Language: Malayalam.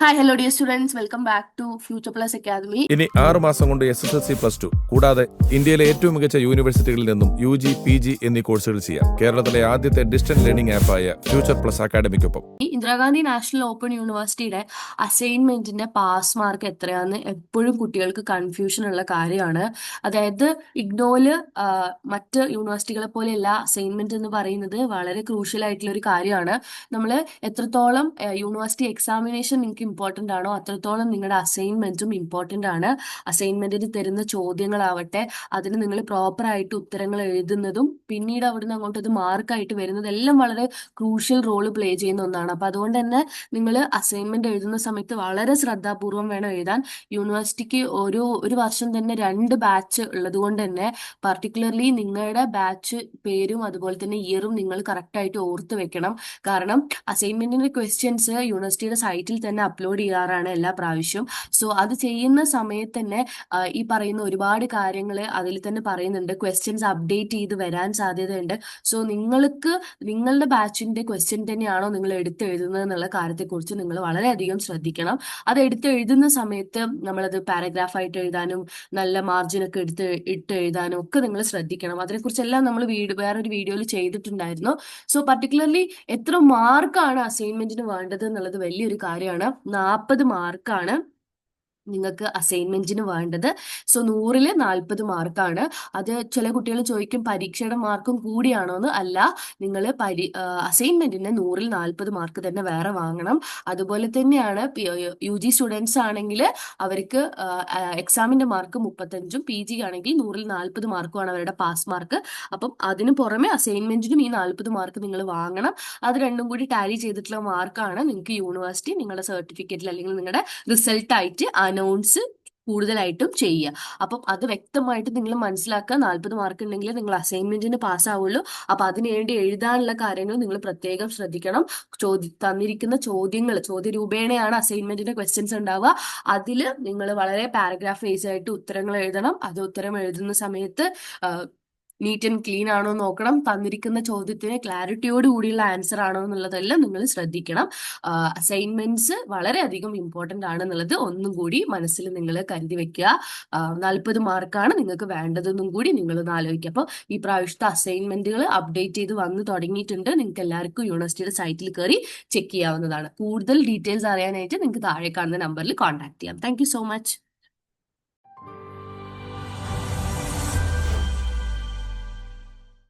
Hi hello dear students welcome back to Future Plus Academy ഇനി ആറ് മാസം കൊണ്ട് S S L C plus two കൂടാതെ ഇന്ത്യയിലെ ഏറ്റവും മികച്ച യൂണിവേഴ്സിറ്റികളിൽ നിന്നും യു ജി പി ജി എന്നീ കോഴ്സുകൾ ചെയ്യാം. കേരളത്തിലെ ആദ്യത്തെ ഡിസ്റ്റന്റ് ലേണിംഗ് ആപ്പായ ഫ്യൂച്ചർ പ്ലസ് അക്കാദമിക്കൊപ്പം ഈ ഇന്ദിരാഗാന്ധി നാഷണൽ ഓപ്പൺ യൂണിവേഴ്സിറ്റിയുടെ അസൈൻമെന്റിന്റെ പാസ് മാർക്ക് എത്രയാന്ന് എപ്പോഴും കുട്ടികൾക്ക് കൺഫ്യൂഷൻ ഉള്ള കാര്യമാണ്. അതായത് ഇഗ്നോയിൽ മറ്റ് യൂണിവേഴ്സിറ്റികളെ പോലെയല്ല അസൈൻമെന്റ് എന്ന് പറയുന്നത് വളരെ ക്രൂഷ്യൽ ആയിട്ടുള്ള ഒരു കാര്യമാണ്. നമ്മൾ എത്രത്തോളം യൂണിവേഴ്സിറ്റി എക്സാമിനേഷൻ നിങ്ങൾക്ക് ഇമ്പോർട്ടന്റ് ആണോ? അത്രത്തോളം നിങ്ങളുടെ അസൈൻമെന്റും ഇമ്പോർട്ടന്റ് ആണ്. അസൈൻമെന്റിന് തരുന്ന ചോദ്യങ്ങളാവട്ടെ അതിന് നിങ്ങൾ പ്രോപ്പറായിട്ട് ഉത്തരങ്ങൾ എഴുതുന്നതും പിന്നീട് അവിടുന്ന് അങ്ങോട്ട് അത് മാർക്കായിട്ട് വരുന്നതെല്ലാം വളരെ ക്രൂഷ്യൽ റോൾ പ്ലേ ചെയ്യുന്ന ഒന്നാണ്. അപ്പം അതുകൊണ്ട് തന്നെ നിങ്ങൾ അസൈൻമെന്റ് എഴുതുന്ന സമയത്ത് വളരെ ശ്രദ്ധാപൂർവം വേണം എഴുതാൻ. യൂണിവേഴ്സിറ്റിക്ക് ഒരു ഒരു വർഷം തന്നെ രണ്ട് ബാച്ച് ഉള്ളത് കൊണ്ട് തന്നെ പർട്ടിക്കുലർലി നിങ്ങളുടെ ബാച്ച് പേരും അതുപോലെ തന്നെ ഇയറും നിങ്ങൾ കറക്റ്റായിട്ട് ഓർത്ത് വെക്കണം. കാരണം അസൈൻമെന്റിന്റെ ക്വസ്റ്റ്യൻസ് യൂണിവേഴ്സിറ്റിയുടെ സൈറ്റിൽ തന്നെ അപ്ലോഡ് ചെയ്യാറാണ് എല്ലാ പ്രാവശ്യവും സോ അത് ചെയ്യുന്ന സമയത്ത് തന്നെ ഈ പറയുന്ന ഒരുപാട് കാര്യങ്ങൾ അതിൽ തന്നെ പറയുന്നുണ്ട്. ക്വസ്റ്റ്യൻസ് അപ്ഡേറ്റ് ചെയ്ത് വരാൻ സാധ്യതയുണ്ട്. സോ നിങ്ങൾക്ക് നിങ്ങളുടെ ബാച്ചിന്റെ ക്വസ്റ്റ്യൻ തന്നെയാണോ നിങ്ങൾ എടുത്ത് എഴുതുന്നത് എന്നുള്ള കാര്യത്തെക്കുറിച്ച് നിങ്ങൾ വളരെയധികം ശ്രദ്ധിക്കണം. അത് എടുത്ത് എഴുതുന്ന സമയത്ത് നമ്മളത് പാരഗ്രാഫ് ആയിട്ട് എഴുതാനും നല്ല മാർജിനൊക്കെ എടുത്ത് ഇട്ട് എഴുതാനും ഒക്കെ നിങ്ങൾ ശ്രദ്ധിക്കണം. അതിനെക്കുറിച്ചെല്ലാം നമ്മൾ വീഡിയോ വേറൊരു വീഡിയോയിൽ ചെയ്തിട്ടുണ്ടായിരുന്നു. സോ പർട്ടിക്കുലർലി എത്ര മാർക്കാണ് അസൈൻമെന്റിന് വേണ്ടത് എന്നുള്ളത് വലിയൊരു കാര്യമാണ്. നാൽപ്പത് മാർക്കാണ് നിങ്ങൾക്ക് അസൈൻമെന്റിന് വേണ്ടത്. സോ നൂറിൽ നാൽപ്പത് മാർക്കാണ്. അത് ചില കുട്ടികൾ ചോദിക്കും പരീക്ഷയുടെ മാർക്കും കൂടിയാണോ എന്ന് അല്ല. നിങ്ങൾ പരി അസൈൻമെന്റിന് നൂറിൽ നാൽപ്പത് മാർക്ക് തന്നെ വേറെ വാങ്ങണം. അതുപോലെ തന്നെയാണ് യു ജി സ്റ്റുഡൻസ് ആണെങ്കിൽ അവർക്ക് എക്സാമിന്റെ മാർക്ക് മുപ്പത്തഞ്ചും പി ജി ആണെങ്കിൽ നൂറിൽ നാൽപ്പത് മാർക്കുമാണ് അവരുടെ പാസ് മാർക്ക് അപ്പം അതിന് പുറമെ അസൈൻമെന്റിനും ഈ നാൽപ്പത് മാർക്ക് നിങ്ങൾ വാങ്ങണം. അത് രണ്ടും കൂടി ടാലി ചെയ്തിട്ടുള്ള മാർക്കാണ് നിങ്ങൾക്ക് യൂണിവേഴ്സിറ്റി നിങ്ങളുടെ സർട്ടിഫിക്കറ്റിൽ അല്ലെങ്കിൽ നിങ്ങളുടെ റിസൾട്ട് ആയിട്ട് അനൗൺസ് കൂടുതലായിട്ടും ചെയ്യുക. അപ്പം അത് വ്യക്തമായിട്ട് നിങ്ങൾ മനസ്സിലാക്കുക. നാൽപ്പത് മാർക്ക് ഉണ്ടെങ്കിൽ നിങ്ങൾ അസൈൻമെന്റിന് പാസ്സാവുള്ളൂ അപ്പൊ അതിനുവേണ്ടി എഴുതാനുള്ള കാര്യങ്ങൾ നിങ്ങൾ പ്രത്യേകം ശ്രദ്ധിക്കണം. ചോദി തന്നിരിക്കുന്ന ചോദ്യങ്ങൾ ചോദ്യ രൂപേണയാണ് അസൈൻമെന്റിന്റെ ക്വസ്റ്റ്യൻസ് ഉണ്ടാവുക. അതിൽ നിങ്ങൾ വളരെ പാരഗ്രാഫ് ബേസ് ആയിട്ട് ഉത്തരങ്ങൾ എഴുതണം. അത് ഉത്തരം എഴുതുന്ന സമയത്ത് നീറ്റ് ആൻഡ് ക്ലീൻ ആണോ നോക്കണം. തന്നിരിക്കുന്ന ചോദ്യത്തിന് ക്ലാരിറ്റിയോട് കൂടിയുള്ള ആൻസർ ആണോ എന്നുള്ളതെല്ലാം നിങ്ങൾ ശ്രദ്ധിക്കണം. അസൈൻമെന്റ്സ് വളരെയധികം ഇമ്പോർട്ടന്റ് ആണ് എന്നുള്ളത് ഒന്നും കൂടി മനസ്സിൽ നിങ്ങൾ കരുതി വെക്കുക. നാൽപ്പത് മാർക്കാണ് നിങ്ങൾക്ക് വേണ്ടതെന്നും കൂടി നിങ്ങൾ ഒന്ന് ആലോചിക്കുക. അപ്പോൾ ഈ പ്രാവശ്യത്തെ അസൈൻമെന്റുകൾ അപ്ഡേറ്റ് ചെയ്ത് വന്ന് തുടങ്ങിയിട്ടുണ്ട്. നിങ്ങൾക്ക് എല്ലാവർക്കും യൂണിവേഴ്സിറ്റിയുടെ സൈറ്റിൽ കയറി ചെക്ക് ചെയ്യാവുന്നതാണ്. കൂടുതൽ ഡീറ്റെയിൽസ് അറിയാനായിട്ട് നിങ്ങൾക്ക് താഴെ കാണുന്ന നമ്പറിൽ കോൺടാക്ട് ചെയ്യാം. Thank so much